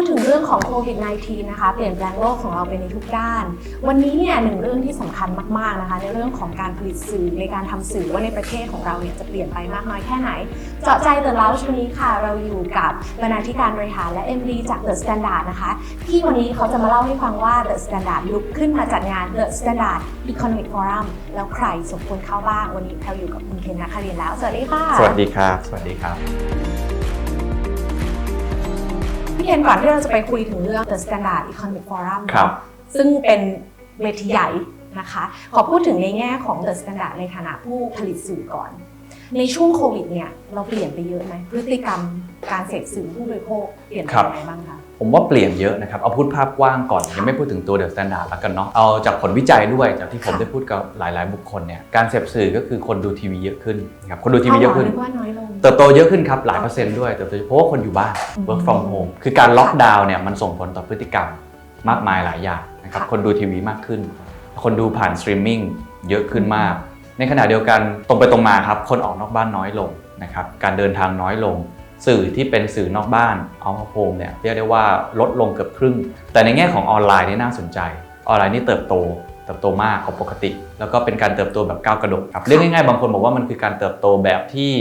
พูดถึงเรื่องของโควิด -19 นะคะ เปลี่ยนแปลงโลกของเราไปในทุกด้าน วันนี้เนี่ยหนึ่งเรื่องที่สำคัญมากๆนะคะ ในเรื่องของการผลิตสื่อในการทำสื่อว่าในประเทศของเราเนี่ยจะเปลี่ยนไปมากน้อยแค่ไหน เจาะใจเดอะ o ล g วันนี้ค่ะ เราอยู่กับบรรณาธิการบริหารและ MD จาก The Standard นะคะ ที่วันนี้เขาจะมาเล่าให้ฟังว่า The Standard ลุกขึ้นมาจัดงาน The Standard Economic Forum แล้วใครสมควรเข้าบ้างวันนี้เราอยู่กับคุณเคนนักคารินแล้ว สวัสดีค่ะ สวัสดีครับ สวัสดีครับ พี่เคนก่อนที่เราจะไปคุยถึงเรื่อง The Standard Economic Forum ครับซึ่งเป็นเวทีใหญ่นะคะขอพูดถึงในแง่ของ The Standard ในฐานะผู้ผลิตสื่อก่อน ในช่วงโควิดเนี่ยเราเปลี่ยนไปเยอะไหมพฤติกรรมการเสพสื่อผู้บริโภคเปลี่ยนไปครับยังไงบ้างคะผมว่าเปลี่ยนเยอะนะครับ เอาพูดภาพกว้างก่อน ยังไม่พูดถึงตัวเดอะสแตนดาร์ดแล้วกันเนาะ เอาจากผลวิจัยด้วย จากที่ผมค่ะได้พูดกับหลาย ๆ บุคคลเนี่ย การเสพสื่อก็คือคนดูทีวีเยอะขึ้นนะครับ คนดูทีวีเยอะขึ้นาหรว่าน้อยลงเติบโตเยอะขึ้นครับ หลายเปอร์เซ็นต์ด้วยเติบโตเพราะว่าคนอยู่บ้านอืม work from home คือการล็อกดาวน์เนี่ยมันส่งผลต่อพฤติกรรมมากมายหลายอย่างนะครับค่ะคนดูทีวีมากขึ้น คนดูผ่านสตรีมมิ่งเยอะขึ้นมาก ในขณะเดียวกันตรงไปตรงมาครับคนออกนอกบ้านน้อยลงนะครับการเดินทางน้อยลง สื่อที่เป็นสื่อนอกบ้านเอามาโฮมเนี่ยเรียกได้ว่าลดลงเกือบครึ่ง แต่ในแง่ของออนไลน์นี่น่าสนใจ ออนไลน์นี่เติบโตเติบโตมากกว่าปกติ แล้วก็เป็นการเติบโตแบบก้าวกระโดดครับเรียกง่ายๆบางคนบอกว่ามันคือการเติบโตแบบที่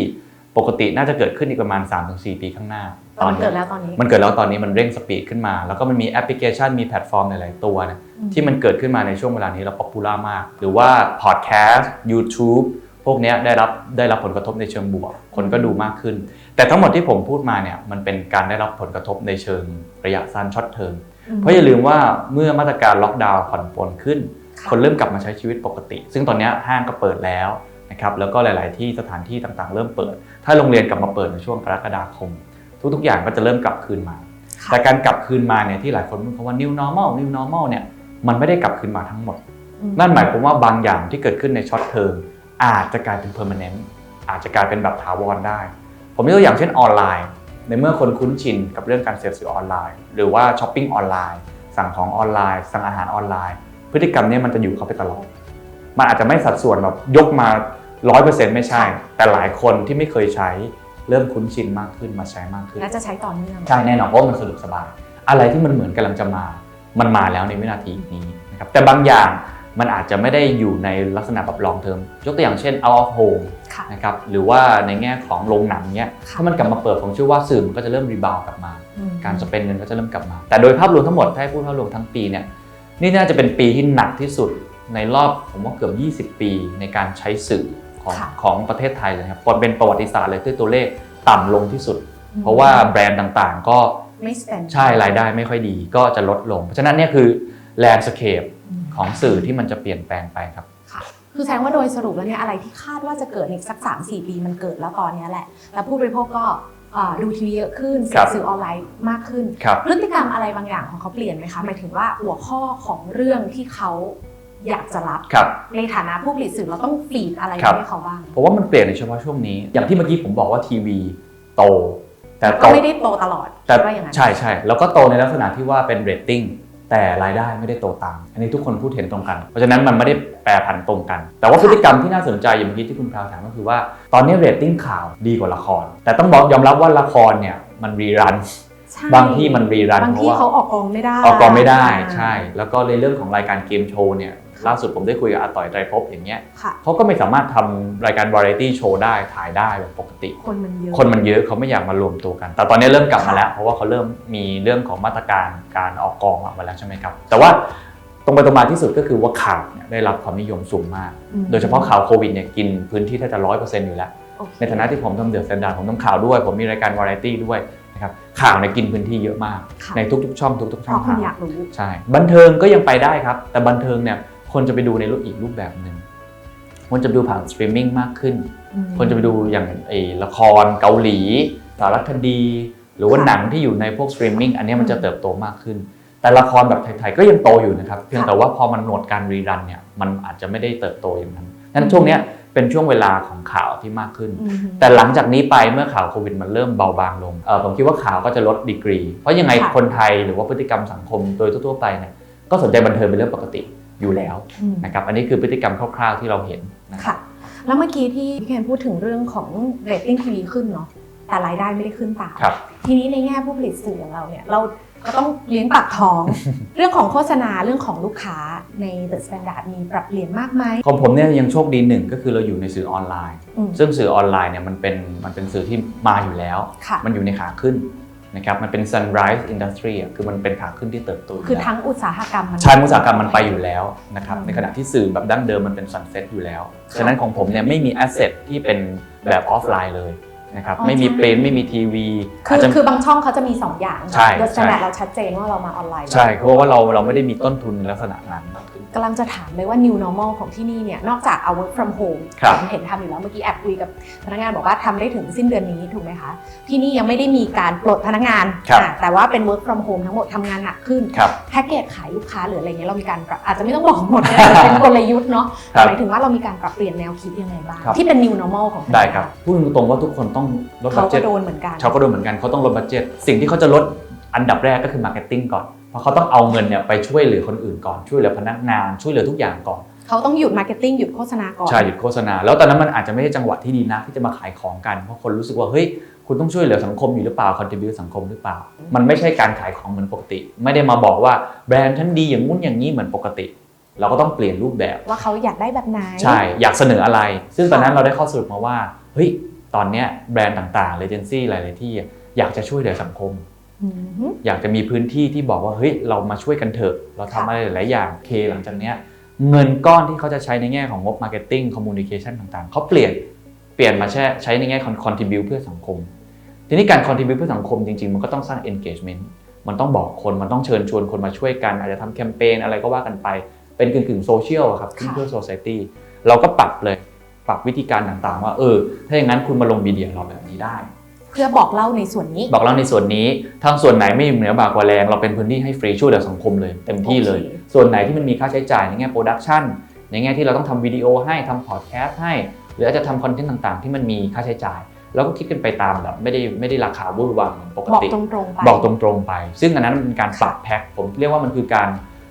ปกติน่าจะเกิดขึ้นอีกประมาณ 3-4 ปีข้างหน้า ตอนเกิดแล้วตอนนี้ มันเกิดแล้วตอนนี้มันเร่งสปีดขึ้นมา แล้วก็มันมีแอปพลิเคชันมีแพลตฟอร์มหลาย ๆ ตัวนะอืมที่มันเกิดขึ้นมาในช่วงเวลานี้แล้วป๊อปปูล่ามาก หรือว่าพอดแคสต์ YouTube พวกเนี้ยได้รับได้รับผลกระทบในเชิงบวก คนก็ดูมากขึ้น แต่ทั้งหมดที่ผมพูดมาเนี่ยมันเป็นการได้รับผลกระทบในเชิงระยะสั้นช็อตเทอมเพราะอย่าลืมว่าเมื่อมาตรการล็อกดาวน์ผ่อนปลนขึ้นค่ะคนเริ่มกลับมาใช้ชีวิตปกติ ซึ่งตอนเนี้ยห้างก็เปิดแล้วนะครับแล้วก็หลาย ๆ ที่สถานที่ต่าง ๆ เริ่มเปิด ถ้าโรงเรียนกลับมาเปิดในช่วงกรกฎาคม ทุกๆ อย่างก็จะเริ่มกลับคืนมาค่ะแต่การกลับคืนมาเนี่ยที่หลายคนพูดคำว่า new normal new normal เนี่ยมันไม่ได้กลับคืนมาทั้งหมดอืมนั่นหมายความว่าบางอย่างที่เกิดขึ้นในช็อตเทอมอาจจะกลายเป็น permanent อาจจะกลายเป็นแบบถาวรได้ ผมยกตัวอย่างเช่นออนไลน์ ในเมื่อคนคุ้นชินกับเรื่องการเสพสื่อออนไลน์ หรือว่าช้อปปิ้งออนไลน์ สั่งของออนไลน์ สั่งอาหารออนไลน์ พฤติกรรมเนี้มันจะอยู่เขาไปตลอด มันอาจจะไม่สัดส่วนแบบยกมา 100%ไม่ใช่ แต่หลายคนที่ไม่เคยใช้เริ่มคุ้นชินมากขึ้นมาใช้มากขึ้น และจะใช้ต่อเนื่อง ใช่แน่นอนเพราะว่ามันสะดวกสบาย อะไรที่มันเหมือนกำลังจะมา มันมาแล้วในวินาทีนี้นะครับแต่บางอย่างมันอาจจะไม่ได้อยู่ในลักษณะแบบ long term ยกตัวอย่างเช่น out of home ค่ะนะครับหรือว่าในแง่ของโรงหนังเนี้ยค่ะถ้ามันกลับมาเปิดผมเชื่อว่าสื่อมันก็จะเริ่มรีบาวกลับมาอืมการสเปนเงินก็จะเริ่มกลับมา แต่โดยภาพรวมทั้งหมดถ้าให้พูดภาพรวมทั้งปีเนี่ยนี่น่าจะเป็นปีที่หนักที่สุดในรอบผมว่าเกือบ 20 ปีในการใช้สื่อ ของค่ะของประเทศไทยเลยครับเป็นประวัติศาสตร์เลยที่ตัวเลขต่ำลงที่สุด เพราะว่าแบรนด์ต่างๆ ก็ไม่สเปนใช่รายได้ไม่ค่อยดีก็จะลดลง เพราะฉะนั้นเนี่ยคือแลนด์สเคปของสื่อที่มันจะเปลี่ยนแปลงไปครับค่ะคือแสดงว่าโดยสรุปแล้วเนี่ยอะไรที่คาดว่าจะเกิดในอีกสัก3 4ปีมันเกิดแล้วตอนเนี้ยแหละ แล้วผู้บริโภคก็อ่าดูทีวีเยอะขึ้นเสครัพบสื่อออนไลน์มากขึ้นครับพฤติกรรมอะไรบางอย่างของเขาเปลี่ยนไหมคะหมายถึงว่าหัวข้อของเรื่องที่เขา อยากจะรับ ครับ ในฐานะผู้ผลิตสื่อเราต้องฟีดอะไรครับ ให้เขาบ้างผมว่ามันเปลี่ยนในเฉพาะช่วงนี้ อย่างที่เมื่อกี้ผมบอกว่าทีวีโต แต่โต ก็ไม่ได้โตตลอดแต่ คิดว่าอย่างนั้นใช่ใช่แล้วก็โตในลักษณะที่ว่าเป็นเรตติ้งแต่รายได้ไม่ได้โตตาม อันนี้ทุกคนพูดเห็นตรงกัน เพราะฉะนั้นมันไม่ได้แปรผันตรงกัน แต่ว่าพฤติกรรมที่น่าสนใจอย่างเมื่อกี้ที่คุณพราวถามก็คือว่า ตอนนี้เรตติ้งข่าวดีกว่าละคร แต่ต้องบอกยอมรับว่าละครเนี่ยมันรีรัน ใช่บางที่มันรีรันบางเพราะที่ว่าเขาออกกองไม่ได้ ออกกองไม่ได้ใช่ แล้วก็ในเรื่องของรายการเกมโชว์เนี่ย ล่าสุดผมได้คุยกับอาต่อยไตรภพอย่างเงี้ยค่ะเขาก็ไม่สามารถทำรายการวาไรตี้โชว์ได้ถ่ายได้แบบปกติ คนมันเยอะคนมันเยอะเขาไม่อยากมารวมตัวกัน แต่ตอนนี้เริ่มกลับมาแล้ว เพราะว่าเขาเริ่มมีเรื่องของมาตรการการออกกองออกมาแล้วใช่ไหมครับ แต่ว่าตรงไปตรงมาที่สุดก็คือว่าข่าวเนี่ยได้รับความนิยมสูงมากอืมโดยเฉพาะข่าวโควิดเนี่ยกินพื้นที่แทบจะร้อยเปอร์เซ็นต์อยู่แล้วโอเคในฐานะที่ผมทำเดือดสแตนดาร์ดผมทำข่าวด้วย ผมมีรายการวาไรตี้ด้วยนะครับข่าวเนี่ยกินพื้นที่เยอะมากค่ะในทุกๆ ช่องทุกๆเพช่องราะคนทางอยากรู้ใช่ บันเทิงก็ยังไปได้ครับ แต่บันเทิงเนี่ย คนจะไปดูในรูปอีกรูปแบบหนึ่งคนจะไปดูผ่านสตรีมมิ่งมากขึ้น คนจะไปดูอย่างไอ้ละครเกาหลี สารคดี หรือว่าค่ะหนังที่อยู่ในพวกสตรีมมิ่งอันเนี้ยมันจะเติบโตมากขึ้น แต่ละครแบบไทยๆก็ยังโตอยู่นะครับ เพียงแต่ว่าพอมันโหนดการรีรันเนี่ยมันอาจจะไม่ได้เติบโตอย่างนั้นนั้นช่วงเนี้ยเป็นช่วงเวลาของข่าวที่มากขึ้นอืมแต่หลังจากนี้ไปเมื่อข่าวโควิดมันเริ่มเบาบางลงเออผมคิดว่าข่าวก็จะลดดีกรี เพราะยังไงค่ะคนไทยหรือว่าพฤติกรรมสังคมโดยทั่วๆไปเนี่ยก็สนใจบันเทิงเป็นเรื่องปกติ อยู่แล้วอืมนะครับอันนี้คือพฤติกรรมคร่าวๆที่เราเห็นนะครับค่ะแล้วเมื่อกี้ที่พี่เคนพูดถึงเรื่องของเรตติ้งทีวีขึ้นเนาะแต่รายได้ไม่ได้ขึ้นตามครับทีนี้ในแง่ผู้ผลิตสื่ออย่างเราเนี่ยเราก็ต้องเลี้ยงปากท้อง เรื่องของโฆษณาเรื่องของลูกค้าใน The Standard มีปรับเปลี่ยนมากไหมของผมเนี่ยยังโชคดีหนึ่งก็คือเราอยู่ในสื่อออนไลน์อืมซึ่งสื่อออนไลน์เนี่ยมันเป็นมันเป็นสื่อที่มาอยู่แล้วค่ะมันอยู่ในขาขึ้น นะครับมันเป็น sunrise industry อะคือมันเป็นขาขึ้นที่เติบโตยู่คือแล้วทั้งอุตสาหกรรมมัน ใช่อุตสาหกรรมมันไปอยู่แล้วนะครับอืม ในขณะที่สื่อแบบดั้งเดิมมันเป็น sunset อยู่แล้วค่ะฉะนั้นของผมเนี่ยไม่มี asset ที่เป็นแบบออฟไลน์เลย นะครับอ๋อไม่มีใช่เพลนไม่มีทีวีคือจจะคือบางช่องเขาจะมี 2 อย่างใช่โดยใช่ขนาดเราชัดเจนว่าเรามาออนไลน์ใช่เพราะว่าเราเราไม่ได้มีต้นทุนลักษณะนั้นกำลังจะถามเลยว่า new normal ของที่นี่เนี่ยนอกจากเอา work from home ครับเห็นทำอยู่แล้วเมื่อกี้แอบคุยกับพนักงานบอกว่าทำได้ถึงสิ้นเดือนนี้ถูกไหมคะ ที่นี่ยังไม่ได้มีการปลดพนักงานครับอะแต่ว่าเป็น work from home ทั้งหมดทำงานหนักขึ้นครับแพ็กเกจขายลูกค้าหรืออะไรเงี้ยเรามีการปรับอาจจะไม่ต้องบอกหมดนะแต่เป็นกลยุทธ์เนาะครับหมายถึงว่าเรามีการปรับเปลี่ยนแนวคิดยังไงบ้างครับที่เป็น new normal ของได้ครับพูดตรงๆว่าทุกคนต้องลดบัเขาตเจ็ก็ตโดนเหมือนกันเขาก็โดนเหมือนกันเขาต้องลดบัตเจ็ตสิ่งที่เขาจะลดอันดับแรกก็คือมาร์เก็ตติ้งก่อน เพราะเขาต้องเอาเงินเนี่ยไปช่วยเหลือคนอื่นก่อนช่วยเหลือพนักงานช่วยเหลือทุกอย่างก่อนเขาต้องหยุด marketing หยุดโฆษณาก่อนใช่หยุดโฆษณา แล้วตอนนั้นมันอาจจะไม่ใช่จังหวะที่ดีนะที่จะมาขายของกันเพราะคนรู้สึกว่าเฮ้ยคุณต้องช่วยเหลือสังคมอยู่หรือเปล่า contribute สังคมหรือเปล่า มันไม่ใช่การขายของเหมือนปกติ ไม่ได้มาบอกว่าแบรนด์ฉันดีอย่างงู้นอย่างนี้เหมือนปกติ เราก็ต้องเปลี่ยนรูปแบบ ว่าเขาอยากได้แบบไหนใช่อยากเสนออะไร ซึ่งตอนนั้นเราได้ข้อสรุปมาว่าเฮ้ย ตอนเนี้ยแบรนด์ต่างๆเอเจนซี่หลายๆที่อยากจะช่วยเหลือสังคมอืมฮึอยากจะมีพื้นที่ที่บอกว่าเฮ้ยเรามาช่วยกันเถอะ เราทำค่ะอะไรหลายๆอย่างเคหลังจากเนี้ยเงินก้อนที่เขาจะใช้ในแง่ของงบมาร์เก็ตติ้งคอมมูนิเคชันต่างๆ เขาเปลี่ยนเปลี่ยนมาแช่ใช้ในแง่ของคอนทิบิวเพื่อสังคม ทีนี้การคอนทิบิวเพื่อสังคมจริงๆ มันก็ต้องสร้าง engagement มันต้องบอกคนมันต้องเชิญชวนคนมาช่วยกัน อาจจะทำแคมเปญอะไรก็ว่ากันไป เป็นกึ่งๆโซเชียลอะครับค่ะเพื่อโซซ i ตี้เราก็ปรับเลย ปรับวิธีการต่างๆ ว่าเออ ถ้าอย่างนั้นคุณมาลงมีเดียเราแบบนี้ได้ เพื่อบอกเล่าในส่วนนี้ บอกเล่าในส่วนนี้ทางส่วนไหนไม่เหนือบากกว่าแรง เราเป็นพื้นที่ให้ฟรีช่วยเหลือสังคมเลยเต็มที่เลยโอเคส่วนไหนที่มันมีค่าใช้จ่ายในแง่โปรดักชันในแง่ที่เราต้องทำวิดีโอให้ทำพอดแคสต์ให้ หรืออาจจะทำคอนเทนต์ต่างๆ ที่มันมีค่าใช้จ่ายเราก็คิดกันไปตามแบบไม่ได้ไม่ได้ราคาเวอร์วังเหมือนปกบอกติตรงๆไปบอกตรงๆไป ซึ่งอันนั้นมันเป็นการปรับแพ็คผมเรียกว่ามันคือการ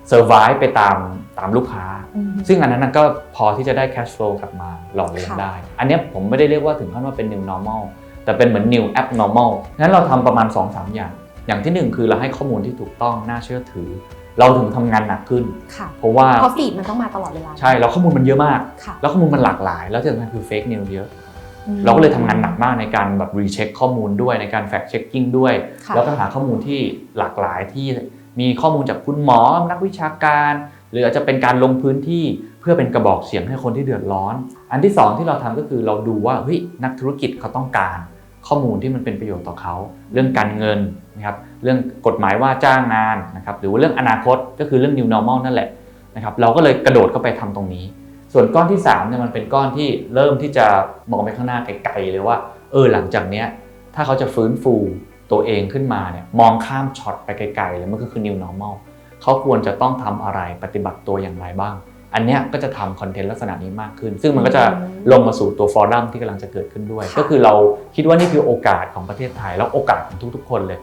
เซอร์ไ e ไปตาม ตามลูกค้าอืมซึ่งอันนั้นนะก็พอที่จะได้ cash flow กลับมาหล่อเลี้ยงค่ะได้ อันเนี้ยผมไม่ได้เรียกว่าถึงขั้นว่าเป็น new normal แต่เป็นเหมือน new abnormal งั้นเราทำประมาณ 2-3 อย่าง อย่างที่หนึ่งคือเราให้ข้อมูลที่ถูกต้องน่าเชื่อถือ เราถึงทำงานหนักขึ้นค่ะเพราะว่าเพราะฟีดมันต้องมาตลอดเวลา ใช่แล้วข้อมูลมันเยอะมากค่ะแล้วข้อมูลมันหลากหลาย แล้วที่สำคัญคือ fake news เยอะอืมเราก็เลยทำงานหนักมากในการแบบรีเช็คข้อมูลด้วยในการแฟก c ์เช็คกิ้งด้วยค่ะแล้วก็หาข้อมูลที่หลากหลายที่มีข้อมูลจากคุณหมอนักวิชาการ หรืออาจจะเป็นการลงพื้นที่เพื่อเป็นกระบอกเสียงให้คนที่เดือดร้อน อันที่สองที่เราทำก็คือเราดูว่าเฮ้ยนักธุรกิจเขาต้องการข้อมูลที่มันเป็นประโยชน์ต่อเขา เรื่องการเงินนะครับเรื่องกฎหมายว่าจ้างงานนะครับหรือว่าเรื่องอนาคตก็คือเรื่อง new normal นั่นแหละนะครับเราก็เลยกระโดดเข้าไปทำตรงนี้ ส่วนก้อนที่3เนี่ยมันเป็นก้อนที่เริ่มที่จะมองไปข้างหน้าไกลๆเลยว่าเออหลังจากเนี้ยถ้าเขาจะฟื้นฟูตัวเองขึ้นมาเนี่ยมองข้ามช็อตไปไกลๆเลยมันก็คือ new normal เขาควรจะต้องทำอะไรปฏิบัติตัวอย่างไรบ้าง อันเนี้ยก็จะทำคอนเทนต์ลักษณะนี้มากขึ้น ซึ่งมันก็จะลงมาสู่ตัวฟอรัมที่กำลังจะเกิดขึ้นด้วยค่ะก็คือเราคิดว่านี่คือโอกาสของประเทศไทยแล้วโอกาสของทุกๆ คนเลย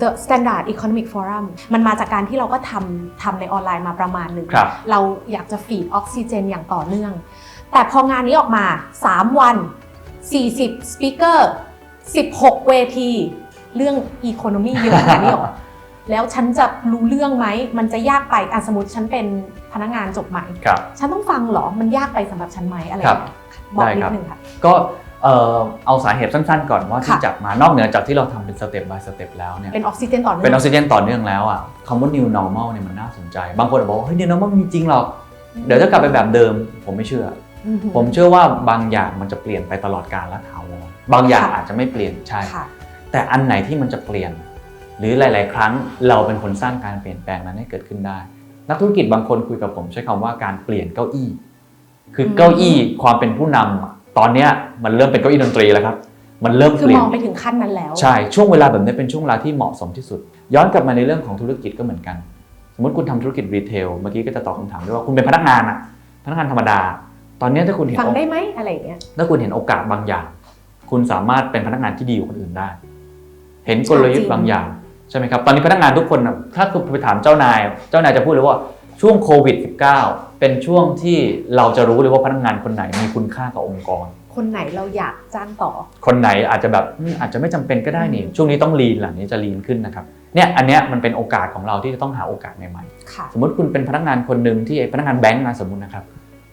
The Standard Economic Forum มันมาจากการที่เราก็ทำทำในออนไลน์มาประมาณหนึ่งครับเราอยากจะฟีดออกซิเจนอย่างต่อเนื่อง แต่พองานนี้ออกมา 3 วัน 40 สปีกเกอร์ 16 เวที เรื่อง Economy เยอะขนาดนี้หรอ แล้วฉันจะรู้เรื่องไหม มันจะยากไปอะสมมติฉันเป็นพนักงานจบใหม่ ครับ ฉันต้องฟังเหรอ มันยากไปสำหรับฉันไหมอะไรครับบอกได้นิครัดบนึงค่ะ ก็เอ่อเอาสาเหตุสั้นๆ ก่อนว่าที่ค่ะจับมานอกเหนือจากที่เราทำเป็นสเต็ป by สเต็ปแล้วเนี่ยเป็นออกซิเจนต่อเนื่องเป็นออกซิเจนต่อเนื่องแล้วอะคำว่า new normal เนี่ยมันน่าสนใจ บางคนบอกว่าเฮ้ย new normal มีจริงหรอกเดี๋ยวจะกลับไปแบบเดิม ผมไม่เชื่ออือหือผมเชื่อว่าบางอย่างมันจะเปลี่ยนไปตลอดกาลและถาวรบางอย่างค่ะอาจจะไม่เปลี่ยนใช่ค่ะแต่อันไหนที่มันจะเปลี่ยน หรือหลาย ๆ ครั้งเราเป็นคนสร้างการเปลี่ยนแปลงนั้นให้เกิดขึ้นได้ นักธุรกิจบางคนคุยกับผม ใช้คำว่าการเปลี่ยนเก้าอี้ คืออมเก้าอี้ความเป็นผู้นำอะตอนเนี้ยมันเริ่มเป็นเก้าอี้ดนตรีแล้วครับมันเริ่มคืเปอลี่มยนองไปถึงขั้นนั้นแล้ว ใช่ช่วงเวลาแบบนี้เป็นช่วงเวลาที่เหมาะสมที่สุด ย้อนกลับมาในเรื่องของธุรกิจก็เหมือนกัน สมมติคุณทำธุรกิจรีเทลเมื่อกี้ก็จะตอบคำถามด้วยว่าคุณเป็นพนักงานอะพนักงานธรรมดา ตอนนี้ถ้าคุณเห็นฟังได้ไหมอะไรอย่างเงี้ยถ้าคุณเห็นโอกาสบางอย่าง คุณสามารถเป็นพนักงานที่ดีกว่าคนอื่นได้ เห็นกลยุทธ์บางอย่าง ใช่ไหมครับตอนนี้พนักงานทุกคนน่ะถ้าคุณไปถามเจ้านาย เจ้านายจะพูดเลยว่าช่วงโควิด -19 เป็นช่วงที่เราจะรู้เลยว่าพนักงานคนไหนมีคุณค่ากับองค์กร คนไหนเราอยากจ้างต่อ คนไหนอาจจะแบบอืมอาจจะไม่จำเป็นก็ได้นี่ ช่วงนี้ต้องลีนหลังนี้จะลีนขึ้นนะครับจเนี่ยอันเนี้ยมันเป็นโอกาสของเราที่จะต้องหาโอกาสใหม่ค่ะๆสมมติคุณเป็นพนักงานคนหนึ่งที่พนักงานแบงก์นะสมมตินะครับ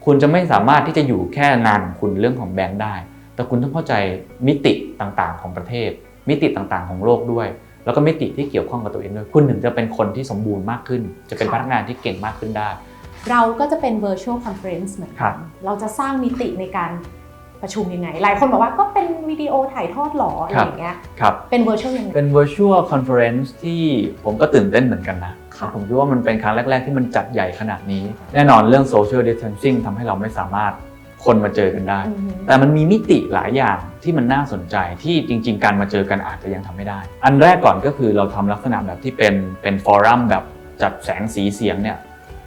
คุณจะไม่สามารถที่จะอยู่แค่งานของคุณเรื่องของแบงก์ได้ แต่คุณต้องเข้าใจมิติต่างๆ ของประเทศ มิติต่างๆ ของโลกด้วย แล้วก็มิติที่เกี่ยวข้องกับตัวเองด้วยคุณถึงจะเป็นคนที่สมบูรณ์มากขึ้น จะเป็นค่ะพนักงานที่เก่งมากขึ้นได้ เราก็จะเป็น virtual conference เหมือนครักับนเราจะสร้างมิติในการประชุมยังไง หลายคนบอกว่าก็เป็นวิดีโอถ่ายทอดหรออะไรอย่างเงี้ยครับเป็น virtual ยังไงเป็น virtual conference ที่ผมก็ตื่นเต้นเหมือนกันนะค่ะผมคิดว่ามันเป็นครั้งแรก ๆ ที่มันจัดใหญ่ขนาดนี้ แน่นอนเรื่อง social distancing ทำให้เราไม่สามารถ คนมาเจอกันได้อือฮึแต่มันมีมิติหลายอย่างที่มันน่าสนใจที่จริง ๆ การมาเจอกันอาจจะยังทำไม่ได้ อันแรกก่อนก็คือเราทำลักษณะแบบที่เป็นเป็นฟอรัมแบบจัดแสงสีเสียงเนี่ย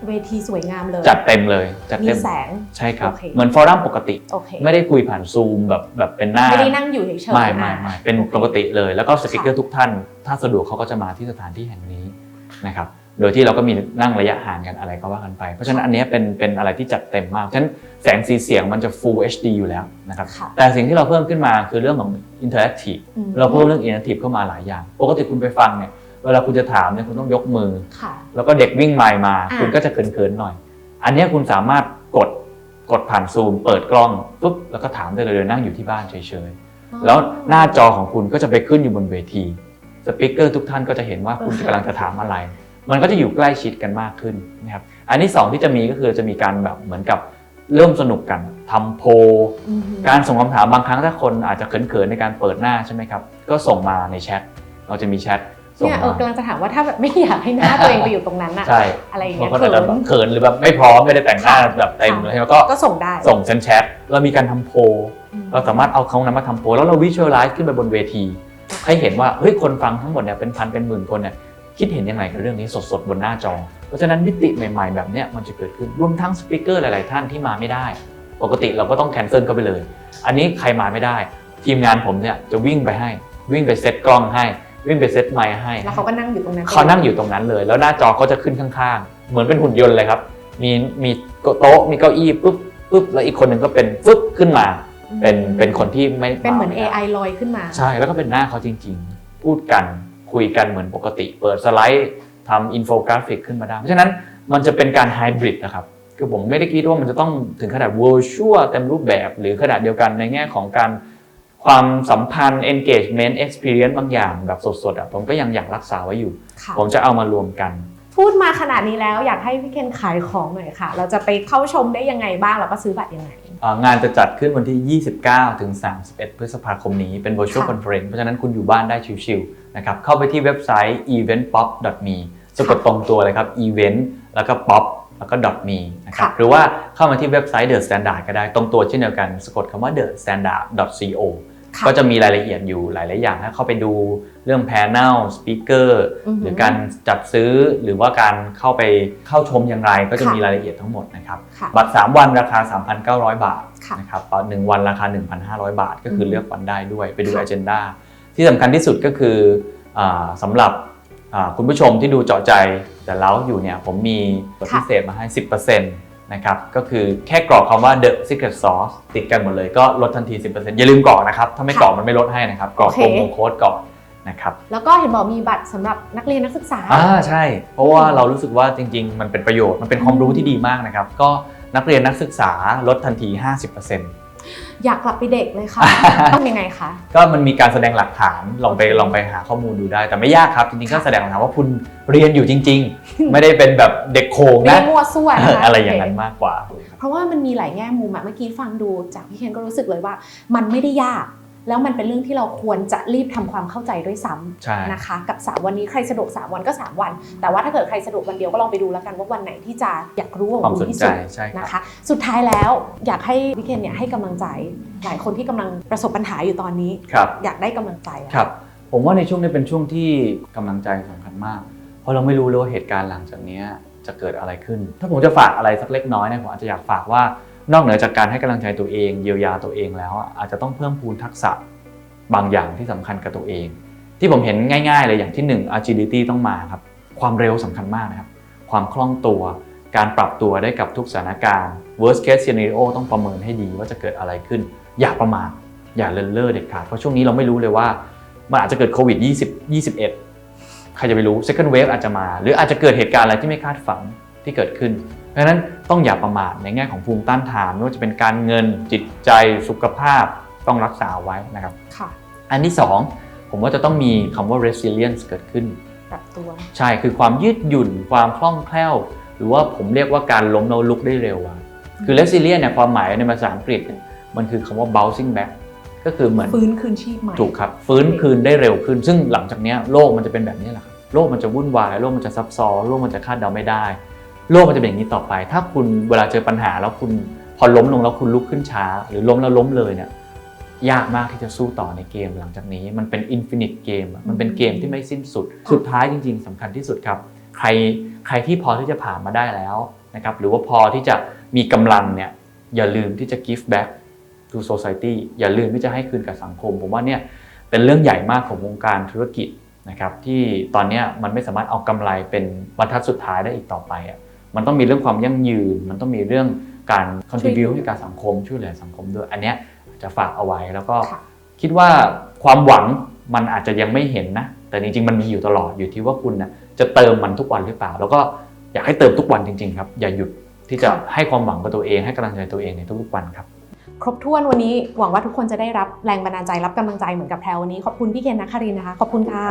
เวทีสวยงามเลย จัดเต็มเลยจัดมีเต็มแสงใช่ครับโอเคเหมือนฟอรัมปกติโอเคไม่ได้คุยผ่านซูมแบบแบบเป็นหน้า ไม่ได้นั่งอยู่เฉยๆไม่ไม่ไม่เป็นโอคปกติเลย แล้วก็สปิเกอร์ทุกท่าน ถ้าสะดวกเขาก็จะมาที่สถานที่แห่งนี้นะครับ โดยที่เราก็มีนั่งระยะห่างกันอะไรก็ว่ากันไป เพราะฉะนั้นอันเนี้ยเป็นเป็นอะไรที่จัดเต็มมาก ฉะนั้นแสงสีเสียงมันจะ Full HD อยู่แล้วนะครับค่ะแต่สิ่งที่เราเพิ่มขึ้นมาคือเรื่องของ Interactive อืมเราเพิ่มเรื่อง Interactive เข้ามาหลายอย่าง ปกติคุณไปฟังเนี่ยเวลาคุณจะถามเนี่ยคุณต้องยกมือค่ะแล้วก็เด็กวิ่งไมล์มาอะคุณก็จะเขินๆหน่อย อันเนี้ยคุณสามารถกดกดผ่านซูม เปิดกล้องปุ๊บแล้วก็ถามได้เลยโดยนั่งอยู่ที่บ้านเฉยๆแล้วหน้าจอของคุณก็จะไปขึ้นอยู่บนเวทีสปิเกอร์ทุกท่านก็จะเห็นว่าคุณกำลังจะถามอะไร มันก็จะอยู่ใกล้ชิดกันมากขึ้นนะครับอันที่สองที่จะมีก็คือจะมีการแบบเหมือนกับเริ่มสนุกกันทำโพลอือฮึการส่งคำถามบางครั้งถ้าคนอาจจะเขินๆในการเปิดหน้าใช่ไหมครับก็ส่งมาในแชทเราจะมีแชทส่งเนี่ยเอมาอกำลังจะถามว่าถ้าแบบไม่อยากให้หน้าตัวเองไปอยู่ตรงนั้นอะใช่อะไรอย่างบาเงี้งยคนอาจจะแบบเขินเขินหรือแบบไม่พร้อมไม่ได้แต่งหน้าแบบเต็มเลยแล้วก็ก็ส่งได้ส่งเซนแชทเรามีการทำโพลอืมเราสามารถเอาเขานั้นมาทำโพลแล้วเราวิชวลไลซ์ขึ้นไปบนเวที ให้เห็นว่าเฮ้ยคนฟังทั้งหมดเนี่ยเป็นพันเป็นหมื่นคนเนี่ย คิดเห็นยังไงกับเรื่องนี้สดๆ บนหน้าจอ เพราะฉะนั้นมิติใหม่ ๆ แบบเนี้ยมันจะเกิดขึ้นรวมทั้งสปิเกอร์หลาย ๆ ท่านที่มาไม่ได้ ปกติเราก็ต้องแคนเซิลเขาไปเลย อันนี้ใครมาไม่ได้ ทีมงานผมเนี่ยจะวิ่งไปให้ วิ่งไปเซตกล้องให้ วิ่งไปเซตไมค์ให้ แล้วเขาก็นั่งอยู่ตรงนั้นเขานั่งอยู่ตรงนั้นเลย แล้วหน้าจอก็จะขึ้นข้างๆ เหมือนเป็นหุ่นยนต์เลยครับ มีมีโต๊ะมีเก้าอี้ปุ๊บปุ๊บแล้วอีกคนหนึ่งก็เป็นปุ๊บขึ้นมา เป็นเป็นคนที่ไม่เป็นเหมือนาไได้ AI ลอยขึ้นมา ใช่แล้วก็เป็นหน้าเขาจริง ๆ พูดกัน คุยกันเหมือนปกติ เปิดสไลด์ทำอินโฟกราฟิกขึ้นมาได้เพราะฉะนั้นมันจะเป็นการไฮบริดนะครับคือผมไม่ได้คิดว่ามันจะต้องถึงขนาด virtual เต็มรูปแบบ หรือขนาดเดียวกันในแง่ของการความสัมพันธ์ engagement experience บางอย่างแบบสดๆอะผมก็ยังอยากรักษาไว้อยู่ค่ะผมจะเอามารวมกัน พูดมาขนาดนี้แล้วอยากให้พี่เคนขายของหน่อยค่ะ เราจะไปเข้าชมได้ยังไงบ้างแล้วก็ซื้อบัตรยังไง อ่างานจะจัดขึ้นวันที่ 29 ถึง 31 พฤษภาคมนี้เป็น virtual ค่ะ conference เพราะฉะนั้นคุณอยู่บ้านได้ชิลๆนะครับ เข้าไปที่เว็บไซต์ eventpop.me สะกดตรงตัวเลยครับ event แล้วก็ pop แล้วก็ .me นะครับค่ะ หรือว่าเข้ามาที่เว็บไซต์ The Standard ก็ได้ตรงตัวเช่นเดียวกัน สะกดคำว่า the standard co ค่ะ ก็จะมีรายละเอียดอยู่หลาย ๆ อย่างให้เข้าไปดูเรื่อง panel speaker อือหือหรือการจัดซื้อหรือว่าการเข้าไปเข้าชมอย่างไรก็จะค่ะมีรายละเอียดทั้งหมดนะครับค่ะบัตร 3 วันราคา 3,900 บาทค่ะนะครับต่อ1วันราคา 1,500 บาท ก็คือมเลือกวันได้ด้วยไปดูค่ะ agenda ที่สำคัญที่สุดก็คืออาสำหรับอ่าคุณผู้ชมที่ดูเจาะใจแต่เล้าอยู่เนี่ยผมมีลดพิเศษมาให้ 10% นะครับก็คือแค่กรอกคำว่า the secret sauce ติดกันหมดเลยก็ลดทันที 10%อย่าลืมกรอกนะครับ ถ้าไม่กรอกมันไม่ลดให้นะครับ กรอกโอเคโปรโมโค้ดก่อนนะครับแล้วก็เห็นบอกมีบัตรสำหรับนักเรียนนักศึกษาอ่าใช่ เพราะว่าเรารู้สึกว่าจริง ๆ มันเป็นประโยชน์มันเป็นความรู้ที่ดีมากนะครับ ก็นักเรียนนักศึกษาลดทันที 50% อยากกลับไปเด็กเลยค่ะ ต้องยังไงคะ ก็มันมีการแสดงหลักฐานลองไปลองไปหาข้อมูลดูได้ แต่ไม่ยากครับจริงๆก็แสดงหลักฐานว่าคุณเรียนอยู่จริง ๆ ไม่ได้เป็นแบบเด็กโขงไม่นะได้มั่วซั่วนะคะอะไรอย่างนั้นมากกว่า เพราะว่ามันมีหลายแง่มุมอะเมื่อกี้ฟังดูจากพี่เคนก็รู้สึกเลยว่า มันไม่ได้ยาก แล้วมันเป็นเรื่องที่เราควรจะรีบทำความเข้าใจด้วยซ้ำใช่นะคะ กับ 3 วันนี้ใครสะดวก 3 วันก็ 3 วัน แต่ว่าถ้าเกิดใครสะดวกวันเดียวก็ลองไปดูแล้วกันว่าวันไหนที่จะอยากรู้ว่าความรู้สนที่ใจสุดใช่ครับนะคะ สุดท้ายแล้วอยากให้พี่เคนเนี่ยให้กำลังใจหลายคนที่กำลังประสบปัญหาอยู่ตอนนี้ครับอยากได้กำลังใจอะครับผมว่าในช่วงนี้เป็นช่วงที่กำลังใจสำคัญมาก เพราะเราไม่รู้เลยว่าเหตุการณ์หลังจากเนี้ยจะเกิดอะไรขึ้น ถ้าผมจะฝากอะไรสักเล็กน้อยเนี่ยผมอาจจะอยากฝากว่า นอกเหนือจากการให้กำลังใจตัวเองเยียวยาตัวเองแล้วอาจจะต้องเพิ่มพูนทักษะบางอย่างที่สำคัญกับตัวเอง ที่ผมเห็นง่ายๆเลยอย่างที่หนึ่ง agility ต้องมาครับความเร็วสำคัญมากนะครับ ความคล่องตัว การปรับตัวได้กับทุกสถานการณ์ worst case scenario ต้องประเมินให้ดีว่าจะเกิดอะไรขึ้น อย่าประมาทอย่าเลินเล่อเด็ดขาดเพราะช่วงนี้เราไม่รู้เลยว่ามันอาจจะเกิดโควิด20 21 ใครจะไปรู้ second wave อาจจะมา หรืออาจจะเกิดเหตุการณ์อะไรที่ไม่คาดฝันที่เกิดขึ้น เพราะฉะนั้นต้องอย่าประมาทในแง่ของภูมิต้านทานไม่ว่าจะเป็นการเงินจิตใจสุขภาพต้องรักษาไว้นะครับ ค่ะ อันที่ 2 ผมว่าจะต้องมีคำว่า resilience เกิดขึ้น ปรับตัว ใช่คือความยืดหยุ่นความคล่องแคล่ว หรือว่าผมเรียกว่าการล้มแล้วลุกได้เร็วอะคือ resilient เนี่ยความหมายในภาษาอังกฤษเนี่ยมันคือคำว่า bouncing back ก็คือเหมือนฟื้นคืนชีพใหม่ ถูกครับ ฟื้นคืนได้เร็วขึ้น ซึ่งหลังจากเนี้ยโลกมันจะเป็นแบบนี้แหละครับโลกมันจะวุ่นวายโลกมันจะซับซ้อนโลกมันจะคาดเดาไม่ได้ โลกมันจะเป็นอย่างนี้ต่อไป ถ้าคุณเวลาเจอปัญหาแล้วคุณพอล้มลงแล้วคุณลุกขึ้นช้า หรือล้มแล้วล้มเลยเนี่ยยากมากที่จะสู้ต่อในเกมหลังจากนี้ มันเป็นอินฟินิตเกมอะมันเป็นเกมที่ไม่สิ้นสุด สุดท้ายจริง ๆสำคัญที่สุดครับ ใครใครที่พอที่จะผ่านมาได้แล้วนะครับหรือว่าพอที่จะมีกำลังเนี่ยอย่าลืมที่จะ give back to society อย่าลืมที่จะให้คืนกับสังคม ผมว่าเนี่ยเป็นเรื่องใหญ่มากของวงการธุรกิจนะครับที่ตอนเนี้ยมันไม่สามารถเอากำไรเป็นบรรทัดสุดท้ายได้อีกต่อไปอะ มันต้องมีเรื่องความยั่งยืน มันต้องมีเรื่องการ contribute ให้กับสังคมช่วยเหลือสังคมด้วย อันเนี้ยจะฝากเอาไว้แล้วก็ค่ะคิดว่าความหวังมันอาจจะยังไม่เห็นนะ แต่จริงๆ มันมีอยู่ตลอดอยู่ที่ว่าคุณนะจะเติมมันทุกวันหรือเปล่า แล้วก็อยากให้เติมทุกวันจริง ๆ ครับ อย่าหยุดที่จะให้ความหวังกับตัวเองให้กำลังใจตัวเองในทุกๆวันครับ ครบถ้วนวันนี้หวังว่าทุกคนจะได้รับแรงบันดาลใจรับกำลังใจเหมือนกับแพรวันนี้ขอบคุณพี่เคนนักคารินนะคะขอบคุณค่ะ